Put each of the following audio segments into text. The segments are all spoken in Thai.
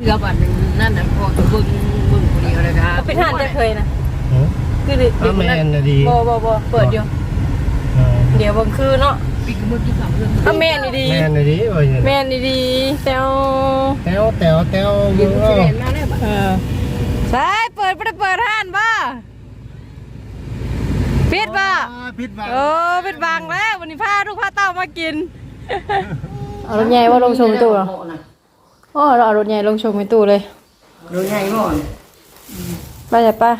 เรือบัดนึงนั่นน่ะพอตัวเบิ่งเบิ่งคนเดียวเลยครับเป็นหันจะเคยนะฮะคือเดี๋ยวก็แม่นน่ะดีบ่บ่บ่เปิดอยู่เออเดี๋ยวบางคืนเนาะปีกมือกี่สามเรื่องถ้าแม่นดีแม่นน่ะดีโอ้ยๆแม่นดีๆแต่วแต้วแต้วแต้วเดี๋ยวเอจะอเรียนมาแล้วบัดเออใช่เปิดบ่ได้เปิดห้านบ่ปิดบ่พิษบ้าโอ้ปิดบังแล้ววันนี้พาลูกพาเต้ามากินเอารถใหญ่ว่าลงชมในตู้เหรอ โอ้เราเอารถใหญ่ลงชมในตู้เลยโดยไงบ่อนไปจ้ะป้า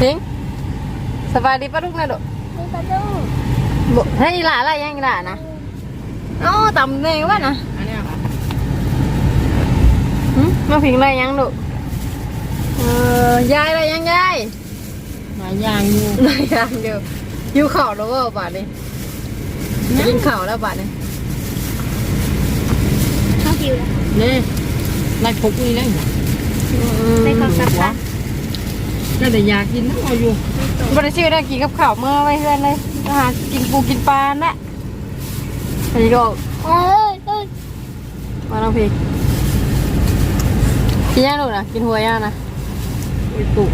พิงสบายดีป้าลูกนะลูกมีกระดูกบ่ให้อีหลาอะไรยังอีหลานะเอ้าตำเนงวะนะอันเนี้ยค่ะหึมาพิงอะไรยังลูก เออยายอะไรยังยายหลายอย่างอยู่อะไรยังเดียวอยู่เข่าวแล้วว่าบาทนี้กินข่าวแล้วบาทนี้ข้าวผิวแล้วนี่ไล่พกนี่ได้หมดไปกับกับปะก็แต่อยากกินทั้งเอาอยู่บริชื่อได้กินกับข่าวเมื่อไว้เพื่อนเลยอาหารกินปูกินปลาแน่อันนี้ก็เออเออมาน้องพีกินย่างลูกนะกินหัวย่างนะ ไปตุก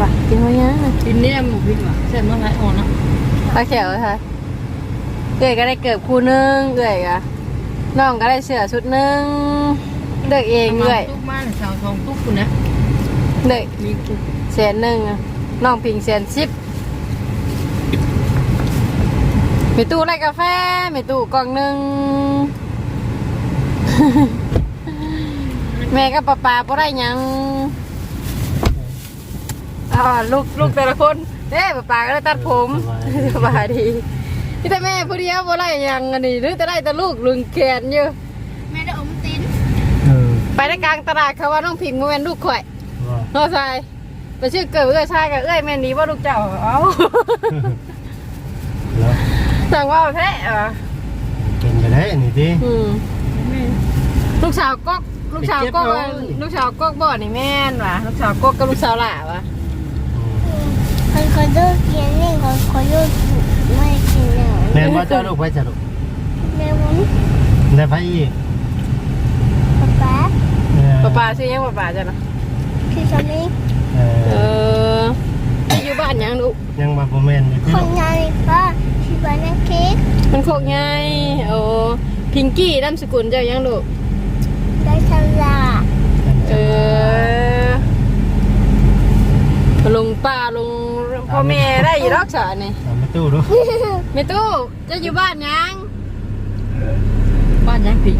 บ่กินหัวย่างนะกินเนี่ยหมูพริกว่ะเส้นมะพร้าวอ่อนนะปลาแขวค่ะเอื่อยก็ได้เกิบคู่หนึงเอื่อยกะน้องก็ได้เสื้อชุดหนึงเลือกเองเอื่อยตุ๊กมาชาวทองตุ๊กคุณนะเลือกมีตุ๊กแสนหนึ่งอะน้องพิงแสนสิบมีตู้ไรกาแฟมีตู้กล่องหนึ่งแม่กับป้าป้าบ่ได้หยัง อ่าลูกลูกแต่ละคนเด้ป้าป้าก็ได้ตัดผมสบายดีนี่แต่แม่ผู้เดียวบ่ได้หยังอันนี้หรือแต่ได้แต่ลูกลึงแขนอยู่ แม่ได้อมตินเออไปในกลางตลาดเขาว่าน้องพิงบ่แม่นลูกข่อยว่าน้องชายไปชื่อเกิดเอื้อยชายกับเอื้อยแม่นนี้ว่าลูกเจ้าเอ้าแล้วสั่งว่าแท้เหรอเป็นไปได้นี่ดิอืมลูกสาวก๊อกลูกสาวก๊อกไปเก็บเอาลูกสาวก๊อกบ่อนี่แม่นว่ะลูกสาวก๊อกกับลูกสาวหล่าวะ คนคนดูกินนี่คนคนดูไม่กินเนี่ยแม่นว่าเจ้าลูกไปจ้ะลูกแม่วุ้นได้ไปอีกป๊าป๊าเออป้าป้าชื่อยังป้าป้าจ้ะนะคือชมิเอเอออที่อยู่บ้านยังลูกยังมาบ่แม่นอยู่ที่คลูนกงานก็ชิบานาเค้กมันโคกไงโอ้พิงกี้นามสกุลเจ้ายังลูกได้ฉลาดเออลุงป้าลุง พ่อแม่ได้อยู่รักษานี่เอาไปตู้ดูแม่ตู้จะอยู่บ้านยังบ้านยังผี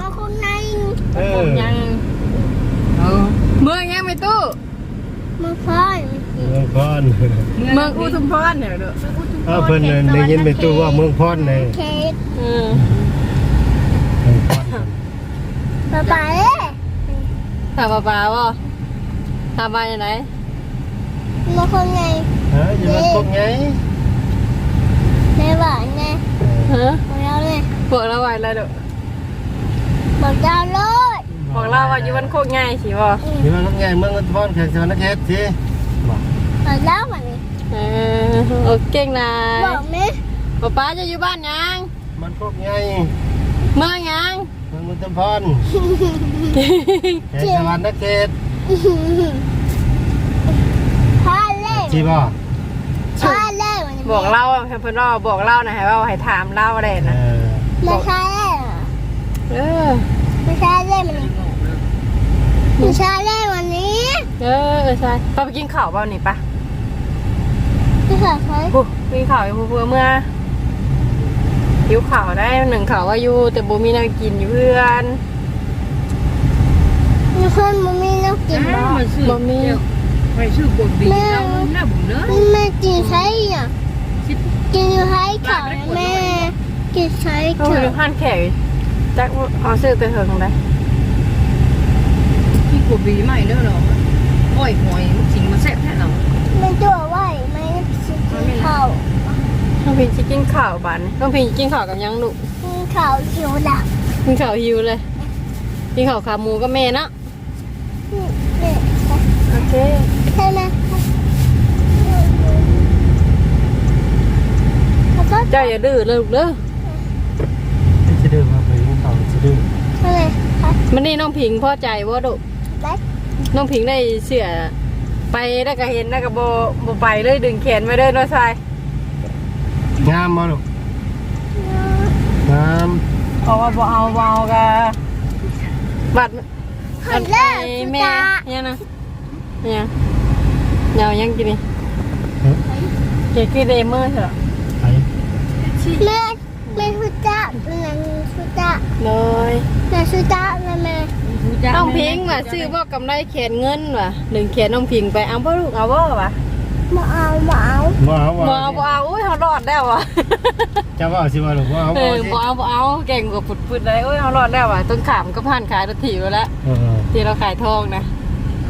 มาคนในเออยังเออเมืองยังไม่ตู้มาพ่อนเมืองพรเมืองอุทุมพรเนี่ยเด้อเอาเพิ่นน่ะได้ยินไปตู้ว่าเมืองพรเลยเค้กอืมเมืองพรป๊าป๊าเอ้ถามป้าป้าว่าถามมาอย่างไร มาคนในเอออยู่มันพวกไงแม่บ้านไงฮะบอกเราเลยบอกเราไว้แล้วเด้อบอกเราเลยบอกเราว่าอยู่วันโคกง่ายสิบ่อยู่มันพวกไงเมืองพรแข่งสวรรค์เขตสิบอกบอกเราแบบนี้เออโอเก่งนายบอกไหมป้าป้าจะอยู่บ้านยังมันพวกไงเมืองยังเมืองมุตพรแข่งสวรรค์เขตพ่อเล่น สิบ่พ่อเล่นวันนี้บอกเราอะเพิ่นว่าบอกเรานะให้ว่าให้ถามเราอะไรเอนะอไม่ใช่เล่นเหรอเออไม่ใช่เล่นวันนี้ไม่ใช่เล่นวันนี้เออเออใช่ป้าไปกินข้าวเปล่านี่ปะไม่ใช่ใครปุ๊กินข้าวอยู่เพื่อเมื่อหิวข้าวได้หนึ่งข้าวว่าอยู่แต่บ่มีแนวกินอยู่เพื่อนมีคนมันไม่ต้องกินหรอมันชื่อ ไปชื่อกดบีเราหน้าบุ๋มเนอะแม่กินใช่อะกินอยู่ให้เขาแม่กินใช่เขาเขาอยู่ห้านแขกจักเอาซื้อแต่เถิงได้ที่กดบีใหม่เด้อเราอ้อยหอยสิงมาแซ่บแท้เรามันตัวไหวไหมกินข้าวน้องพิงจะกินข้าวบานน้องพิงกินข้าวกับยังลูกกินข้าวหิวดักกินข้าวหิวเลยกินข้าวขาหมูกับแม่เนาะนี่โอเค ใช่ไหมเจ้าอย่าดื้อเลยลูกเด้อไม่จะดื้อมาไปเล่นต่อจะดื้ออะไรคะมันนี่น้องผิงพ่อใจว่าดุน้องผิงได้เสือไปได้ก็เห็นได้ก็โบโบไปเลยดึงแขนไม่ได้น้อยชายงามมาลูกงามเอราว่าโบเอาเบากะบัดบัดไปแม่เนี่ยนะเนี่ย เงายังกินนี่เฮ้ยเจ๊กี้เดเมอร์เหรอไปแม่แม่สุตาแม่สุตาเลยแม่สุตาแม่แม่น้องพิงว่ะซื้อบ่กำไรแขนเงินว่ะหนึ่งแขนน้องพิงไปเอาบ่ลูกเอาบ่ว่ะมาเอามาเอาบ่เอาบ่บ่เอาบ่เอาอุ้ยเขารอดแล้วว่ะจะว่าสิว่าลูกบ่เอาเอบ่อสิบ่เอาบ่เอาเก่งกว่าปุดๆเลยอุ้ยเขารอดแล้วว่ะต้นขามก็ผ่านขายรถถีบแล้วละเออที่เราขายทองนะ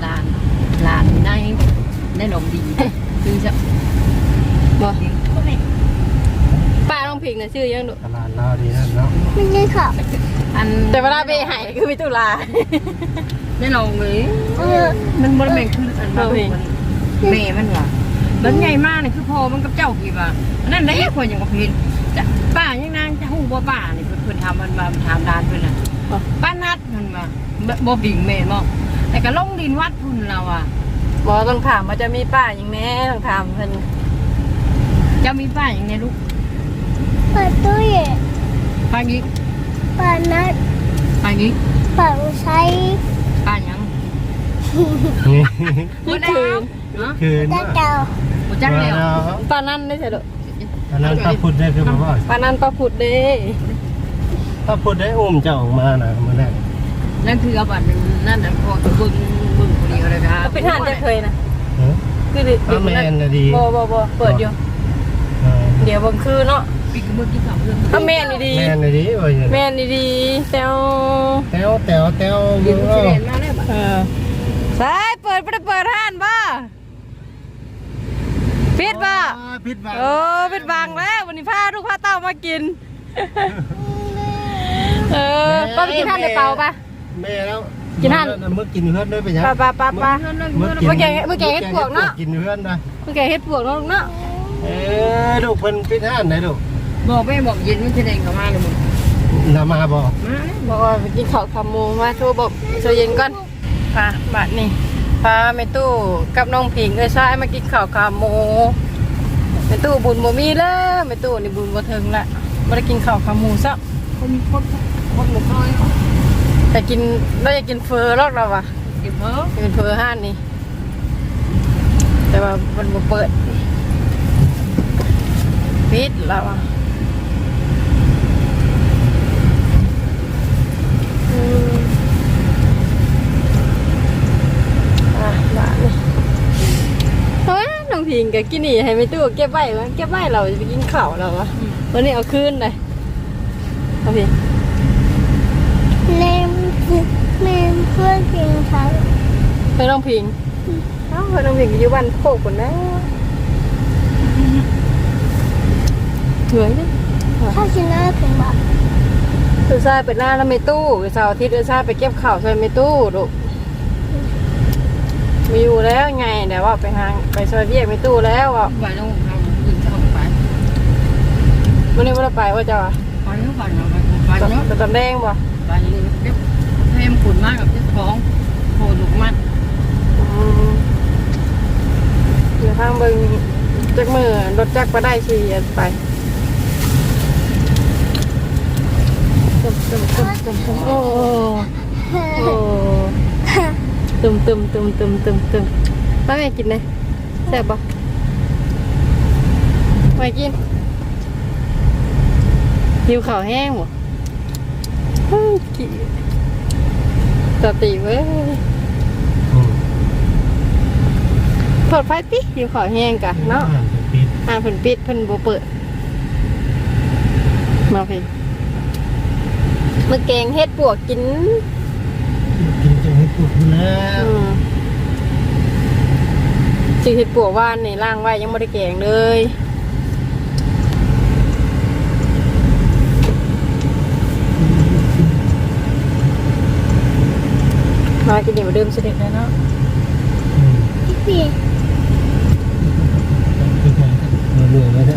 ลานลานนาย ได้นมดีคือจะบ่ป้าน้องพิงน่ะชื่อยังดุตลาดลาวดีนั่นเนาะไม่ใช่ค่ะอันแต่เวลาไปใหายคือมีตุลาได้ลองเลยเออมันบริเวณคืออันนั้นแม่มันว่ะมันใหญ่มากเลยคือพอมันกับเจ้ากี่ว่านั่นได้คนอย่างกับเพนจะป้ายังนางจะหูบ่ป้านี่เพิ่นทำมันมาถามดานเพิ่นน่ะป้านัดมันมาบ่บิ่งแม่บ่แต่ก็ลงดินวัดพุ่นเราอะ บ่ต้องถามว่าจะมีป้าอย่างแน่ต้องถามเพิ่นเจ้ามีป้าอย่างนี้ลูกเปิดตู้เย็นป้านี้เปิดนัดป้านี้เปิดใช้ป้ายังนี่นี่คือเนาะคืนตาว่าเก่าบ่จักแล้วป้านั่นได้ใช่ดุอันนั้นถ้าพูดได้คือบ่ว่าป้านั่นป้าพุดเด้ถ้าพูดได้อุ้มเจ้าออกมาน่ะมื้อแรกนั่นคือเอาบัตรนั่นน่ะพอจะบึ้งบึ้ง คนเดียวเลยครับเป็นห่านจะเคยนะเออคือดิเอาแม่นน่ะดี บ่บ่บ่เปิดอยู่ เออเดี๋ยวบ่คือเนาะปีกมือกินข้าวเรื่องถ้าแม่นดีแม่นดีว่าอย่างๆแม่นดีๆแซวแต้วแต้วแต้วยืนงเฉเอาลี่ยมาแล้วบัตรเออสายเปิดบ่ได้เปิดห่านบ่ปิดบ่ปิดบ่โอ้ปิดบังแล้ววันนี้พาลูกพาเต้ามากิน เออป้าไปกินห่านในเปล่าปะ แม่แล้ว กินหั่นเมื่อกินเฮือนด้วยไปยังป้าป้าป้าป้าเมื่อเมื่อแกงเมื่อแกงเฮ็ดปวกเนาะกินเฮือนนะเมื่อแกเฮ็ดปวกเนาะลูกเนาะเออลูกเพิ่นปิดห้านไหนลูกบอกแม่บอกเย็นมันจะเด้งเข้ามาเลยมึงนำมาบ่มาบอกว่าไปกินข้าวขาหมูมาโทรบอกเช้าเย็นก่อนพาบัดนี่พาแม่ตู้กับน้องผิงเอ้ยชายมากินข้าวขาหมูแม่ตู้บุญบ่มีเลยแม่ตู้นี่บุญบ่ถึงละบ่ได้กินข้าวขาหมูซะคนคนคนหมกน้อย แต่กินเราอยากกินเฟอร์หรอกเราว่ะเก็บเพิ่มกินเฟอร์ห้านนี่ แต่ว่ามันบ่เปิดปิดแล้วอะอืมอะบ้านนี่เฮ้ยน้องพิงกับกินนี่ให้ไม่ตู้เก็บไว้วะเก็บไว้เราจะไปกินข้าวเราวะวันนี้เอาคืนเลยเอาพิงแม่ แม่เพื่อนกินเขาเพื่อนน้องพิงเอ้าเพื่อนน้องพิงอยู่บ้านโคกคนนะเหนื่อยดิถ้ากินได้ถึงแบบคือซายไปหน้าแล้วไม่ตู้เสาร์อาทิตย์เออซายไปเก็บข้าวใส่ไม่ตู้ลูกมีอยู่แล้วไงเดี๋ยวว่าไปหางไปซอยเรียกไม่ตู้แล้วอะไปแล้วทำยืนเข้าไปวันนี้ว่าเราไปว่าจะว่าไปแล้วไปแล้วไปตอนแล้วตอนแดงบ่ไปเลยเก็บเท มขุนมากกับเจ้าของโหดุมันอืมเดี๋ยวทางเบิ่งจักมือรถจักรไปได้สี่อันไปตึมตึมตึมตึมตึมโอ้โอ้ตึมตึมตึมตึมตึมตึมป้าแม่กินเลยแซ่บบ่ไปกินหิวข้าวแห้งบ่เฮ้ยกิน สติเว้ยอืมเปิดไฟติหิวข้าวแห้งกะเนาะปิดอ่าเพิ่นปิดเพิ่นบ่เปิด มาพี่มื้อแกงเฮ็ดปวกกินกินจะให้ปวดแล้วอืมสิเฮ็ดปวกว่านนี่ล้างไว้ยังบ่ได้แกงเลย มากินเดี๋ยวเดิมเสด็จเลยเนาะพี่ปีมาเบื่อแล้วเง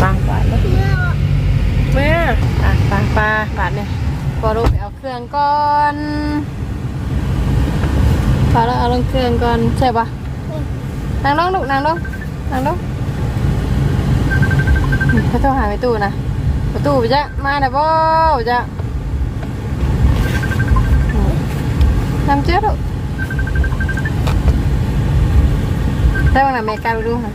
ปลาปลาแม่อะปลาปลาปลาเนี่ยพอลงไปเอาเครื่องก่อนพอแล้วเอาลงเครื่องก่อนใช่ปะนางลงลูกนางลงนางลงเขาโทรหาไปตู้นะไปตู้ไปจ้ะมาเด้อบ่จ้ะ ทำเจ้าลูกได้บ้างนะแม่การดูค่ะ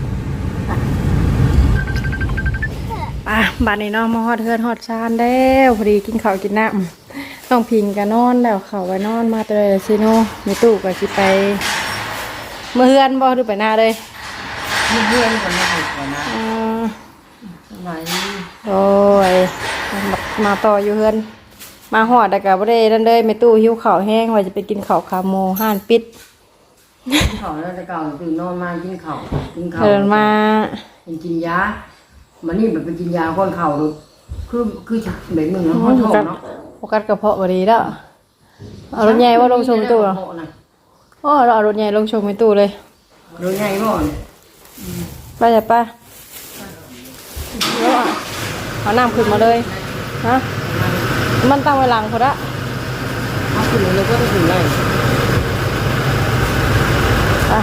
อะบ้านนี้เน้องมาฮอดเทือนฮอดชานแล้วพอดีกินข้าวกินน้ำต้องพิงกันนอนแล้วเขาไว้นอนมาเตยซิโนในตู้ก็สิไปเมื่อเฮือนบ่หรือไปหน้าเลยเพื่อนๆคนมาถูกก่อนนะอ่าสมัยโอ้ยมามาต่ออยู่เฮือน มาหอดแต่กับบ่ได้นั่นเลยไม่ตู้หิวข้าวแห้งว่าจะไปกินข้าวขาโมห้านปิดกินข้าวแล้วแต่เก่าตื่นนอนมากินข้าวกินข้าวเดินมาเป็นกินยามันนี่แบบไปกินยาก้อนเข่าดูคือคือแบบมึงแล้วอืเขามท้องกัดเนาะโฟกัสกระเพาะบ่ดีแล้วเอารถใหญ่ว่าลงชมไม่ตู้เหรอโอ้เราเอารถใหญ่ลงชมไม่ตู้เลยรถใหญ่บ่อนไปจ้ะป้าเดี๋ยวเอาเอาน้ำขึ้นมาเลยฮะ มันตั้งไว้หลังพอละเอาขึ้นเลยก็ต้องขึ้นได้ไป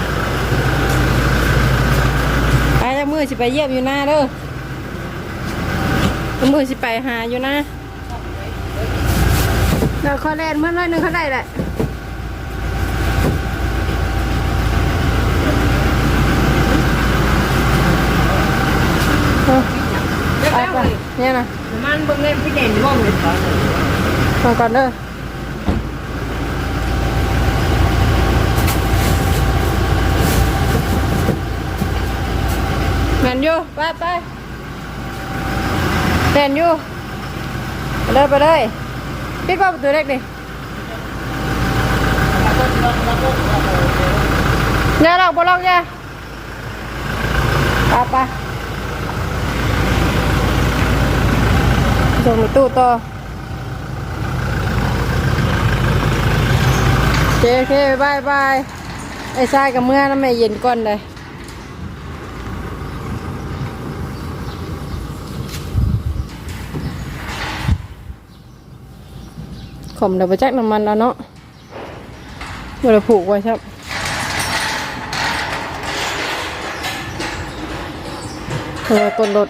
ไปแล้วมือสิไปเยี่ยมอยู่หน้าเด้อแล้วมือสิไปหาอยู่หน้าเดี๋ยวขอแลนเมื่อน้อยหนึงเขาได้แหละเอาเดี๋ยวไปแล้วไปเนี่ยนะ มันเบิ่งเล่นพี่เด่นบ่เลยก่อนมาก่อนเด้อแมนยูไปไปแมนยูไปเลยไปเลยปิดประตูเล็กดิอย่าหลอกบ่หลอกอย่าไปไป ส่งในตู้ต่อโอเคโอเคบายบายไอ้ทรายกับเมื่อน้ำแม่เย็นก่อนเลยขมเดี๋ยวไปจักน้ำมันแล้วเนาะเวเราผูกไว้ครับเออต้นรถ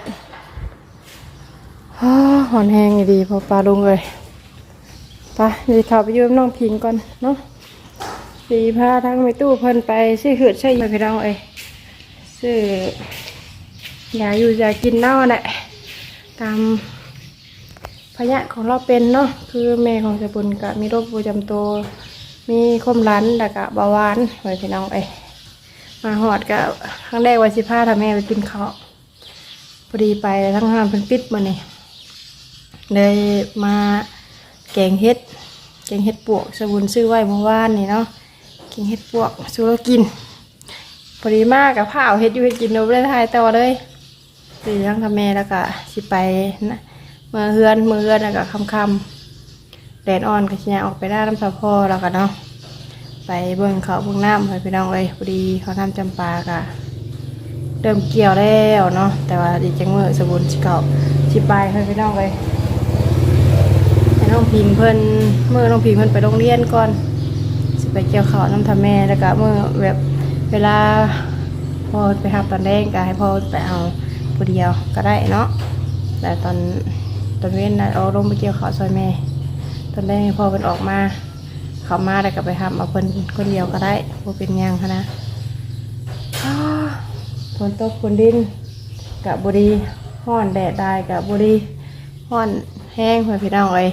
หอนแห้งอยู่ดีพอปลาลงเลยไปเดี๋ยวขับไปยืมน้องพิงก่อนเนาะสีพาทั้งไปตู้เพิ่นไปซื้อเหือดใช่ไหมพี่น้องเอ้ยซื้อยาอยู่อยากินเน่าแหละตามพยะของเราเป็นเนาะคือแม่ของสบุญกะมีโรคประจำตัวมีคมดันแล้วก็เบาหวานไว้พี่น้องเอ้ยมาหอดกะครั้งแรกวันสิพาทำแม่ไปกินข้าวพอดีไปทั้งห้านเพิ่นปิดมาเนี่ย เลยมาแกงเห็ดแกงเห็ดปวกสบุนซื้อไว้เมื่อวานนี่เนาะแกงเห็ดปวกสูเรากินพอดีมากกับข้าเห็ดอยู่ให้กินเราไม่ได้ทายต่อเลยตีทั้งทำแม่แล้วก็สิไปนะเมื่อเฮือนเมื่อเฮือนแล้วก็คำคำแดดอ่อนก็ชิยาออกไปได้น้ำสะพอแล้วก็เนาะไปเบิ่งเขาเบิ่งน้ำไปพี่น้องเลยพอดีเขาทำจำปากะเริ่มเกี่ยวแล้วเนาะแต่ว่าดีจังเมื่อสบุนสิเขาสิไปให้พี่น้องเลย องพิงเพิ่นเมื่อน้องพิงเพิ่นไปโรงเรียนก่อนสิไปเกี่ยวข้าวน้ำทำแม่แล้วก็เมื่อแบบเวลาพอไปหับตอนแรกก็ให้พ่อไปเอาผู้เดียวก็ได้เนาะแต่ตอนตอนเว้นนะเอาลงไปเกี่ยวข้าวซอยแม่ ตอนแรกพ่อเพิ่นออกมาเขามาแล้วก็ไปหับเอาเพิ่นคนเดียวก็ได้บ่เป็นยังหั้นะฝนตกฝนดินกับบุรีห้อนแดดได้กับบุรีห้อนแห้งเพื่อนพี่น้องเลย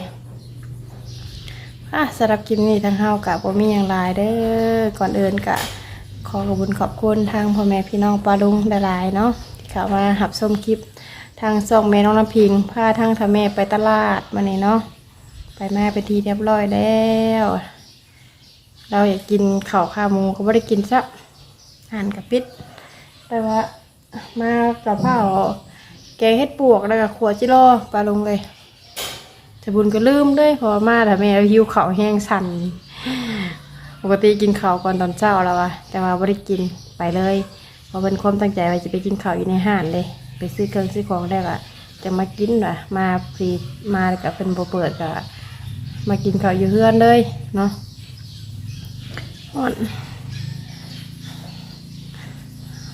อะสำหรับคลิปนี้ทางเฮากับบ่มีอย่างหลายเด้อก่อนอื่นกะขอขอบคุณขอบคุณทางพ่อแม่พี่น้องปาลุงหลายๆเนาะที่เข้ามาหับชมคลิป ทางส่องแม่น้องน้ำพิงพาทางทาแม่ไปตลาดมาเนี่เนาะไปแมาไปทีเรียบร้อยแล้ว เราอยากกินข้าวขาหมูก็ไม่ได้กินซะอาหารกับปิด แต่ว่ามากับข้าแกงเห็ดปวกแล้วก็ขัวจิโร่ปลาลงเลย แต่บุญก็ลืมด้วยพราะว่ามาแต่แม่หิวเข้าแห้งสั่นปกติกินข้าวก่อนตอนเช้าแล้ววะแต่ว่าไม่ได้กินไปเลยเพราะเป็นความตั้งใจว่าจะไปกินข้าวอยู่ในห้านเลย ไปซื้อเครื่องซื้อของได้ก็จะมากินว่ะมาพรีมากับเป็นโบเปิดก็มากินข้าวอยู่เฮือนเลยเนาะอ่อน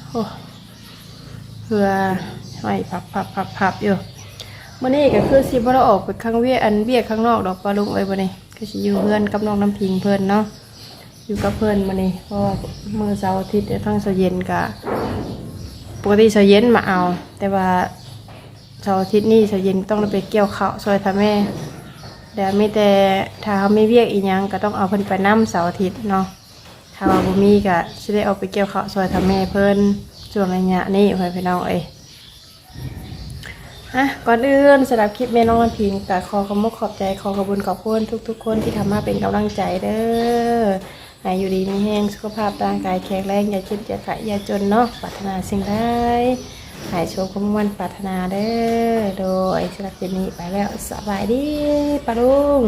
โอ้เพื่อให้พับพับพับพับอยู่ มื่อนี้ก็คือสิบ่ได้ออกไปข้างเวียอันเวียข้างนอกดอกปลาลุงเอ้บ่นี่ก็สิอยู่เพื่อนกับน้องน้ำพิงเพิ่นเนาะอยู่กับเพิ่นมานี่เพราะว่ามื้อเสาร์อาทิตย์เนี่ยทั้งเช้าเย็นก็ปกติเช้าเย็นมาเอา แต่ว่าเสาร์อาทิตย์นี่เช้าเย็นต้องไปเกี่ยวข้าวซอยท่าแม่แต่ไม่แต่ถ้าเขาไม่เวียกอีหยังก็ต้องเอาเพิ่นไปนํเสาร์อาทิตย์เนาะถ้าว่าบ่มีก็สิได้เอาไปเกี่ยวข้าวซอยทำแม่เพิ่นช่วงระยะนี้เพิ่นพี่น้องเอ้ย อะก่อนอื่นสำหรับคลิปแม่น้องลำพิงก็ขอขอบคุณขอบใจขอขอบคุณขอบคุณทุก ๆ คนที่ทำมาเป็นกำลังใจเด้อหายอยู่ดีมีแห้งสุขภาพร่างกายแข็งแรงอย่าเจ็บอย่าขะอย่าจนเนาะปรารถนาสิ่งใดหายโชคความวันปรารถนาเด้อโดยสำหรับคลิปนี้ไปแล้วสบายดีปะลุง